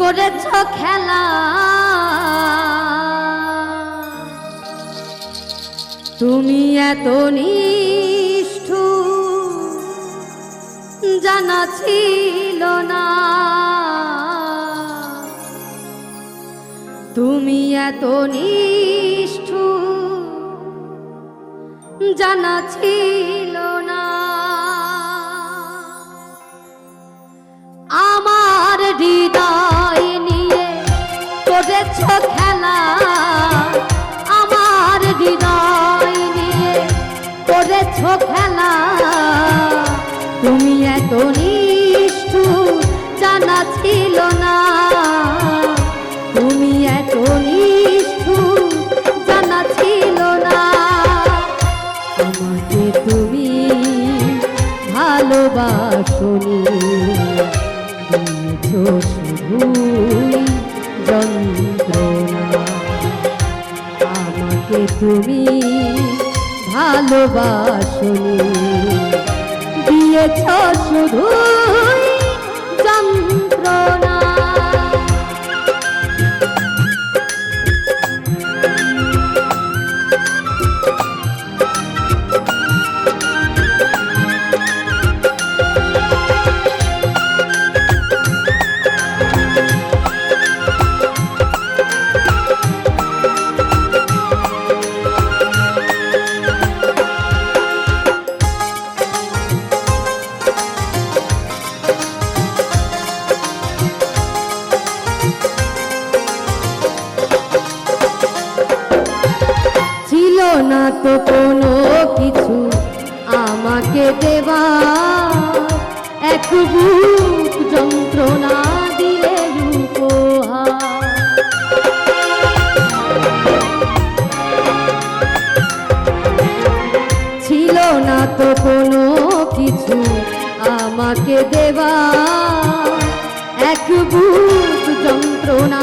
করেছ খেলা? তুমি এত নিষ্ঠ জানা ছিল না। তুমি এত নিষ্ঠ জানা ছিল করেছ খেলা? তুমি এত নিষ্ঠু জানা ছিল না। তুমি এত নিষ্ঠু জানা ছিল না। আমাকে তুমি ভালোবাসনি। শুধুই যন্ত্রণা। আমাকে তুমি ভালোবাসনি দিয়েছ শুধু যন্ত্রণা। না তো কোনো কিছু আমাকে দেবা। এক বুক যন্ত্রণা দিলে ছিল না তো কোনো কিছু আমাকে দেবা। এক বুক যন্ত্রণা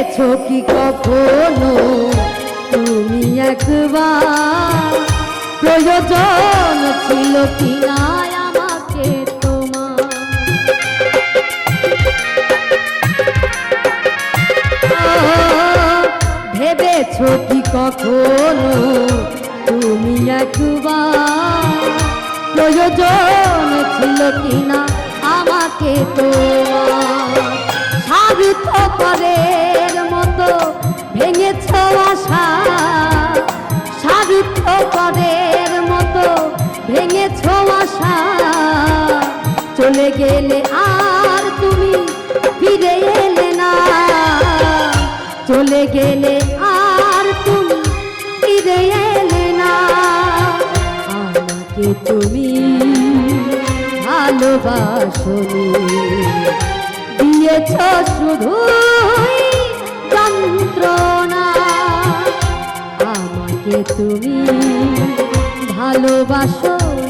ভেবেছ কি কখনো? তুমি একবার প্রয়োজন ছিল কি না আমাকে তোমার? ও, কি কখনো? তুমি একবার প্রয়োজন ছিল কি না আমাকে তোমার? স্বার্থপরের মতো গেলে আর তুমি ফিরে এলে না। চলে গেলে আর তুমি ফিরে এলে না। আমাকে তুমি ভালোবাসনি দিয়েছ শুধু যন্ত্রণা। আমাকে তুমি ভালোবাসনি